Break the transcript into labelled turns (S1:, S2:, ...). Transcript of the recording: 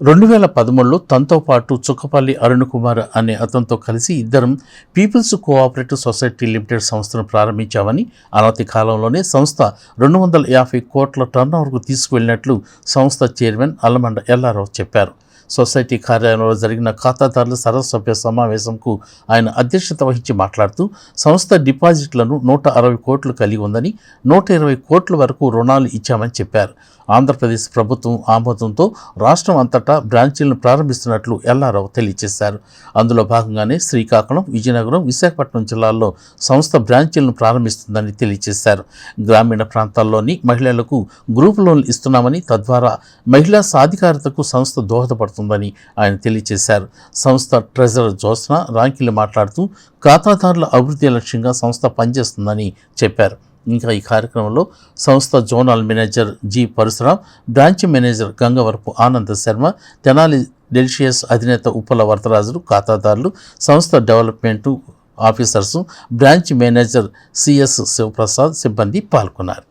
S1: రెండు వేల పదమూడులో తనతో పాటు చుక్కపల్లి అరుణ్ కుమార్ అనే అతనితో కలిసి ఇద్దరం పీపుల్స్ కోఆపరేటివ్ సొసైటీ లిమిటెడ్ సంస్థను ప్రారంభించామని అనతి కాలంలోనే సంస్థ రెండు వందల యాభై కోట్ల టర్నోవర్కు తీసుకువెళ్ళినట్లు సంస్థ చైర్మన్ అల్లమండ ఎల్లారావు చెప్పారు. సొసైటీ కార్యాలయంలో జరిగిన ఖాతాదారుల సర్వసభ్య సమావేశంకు ఆయన అధ్యక్షత వహించి మాట్లాడుతూ సంస్థ డిపాజిట్లను నూట అరవై కోట్లు కలిగి ఉందని నూట ఇరవై కోట్ల వరకు రుణాలు ఇచ్చామని చెప్పారు. ఆంధ్రప్రదేశ్ ప్రభుత్వం ఆమోదంతో రాష్ట్రం అంతటా బ్రాంచీలను ప్రారంభిస్తున్నట్లు ఎల్లారావు తెలియజేశారు. అందులో భాగంగానే శ్రీకాకుళం విజయనగరం విశాఖపట్నం జిల్లాల్లో సంస్థ బ్రాంచీలను ప్రారంభిస్తుందని తెలియజేశారు. గ్రామీణ ప్రాంతాల్లోని మహిళలకు గ్రూప్ లోన్లు ఇస్తున్నామని తద్వారా మహిళా సాధికారతకు సంస్థ దోహదపడుతుంది. మారుతుందని ఆయన తెలియజేశారు సంస్థ ట్రెజరర్ జ్యోత్స్న రాంకిలి మాట్లాడుతూ ఖాతాదారుల అభివృద్ధి లక్ష్యంగా సంస్థ పనిచేస్తుందని చెప్పారు. ఇంకా ఈ కార్యక్రమంలో సంస్థ zonal manager G Parasuram branch manager Gangavarapu Ananda Sharma Tenali Delicious అధినేత ఉప్పల వరదరాజులు ఖాతాదారులు సంస్థ development officers branch manager CS Sivaprasad సిబ్బంది పాల్గొన్నారు.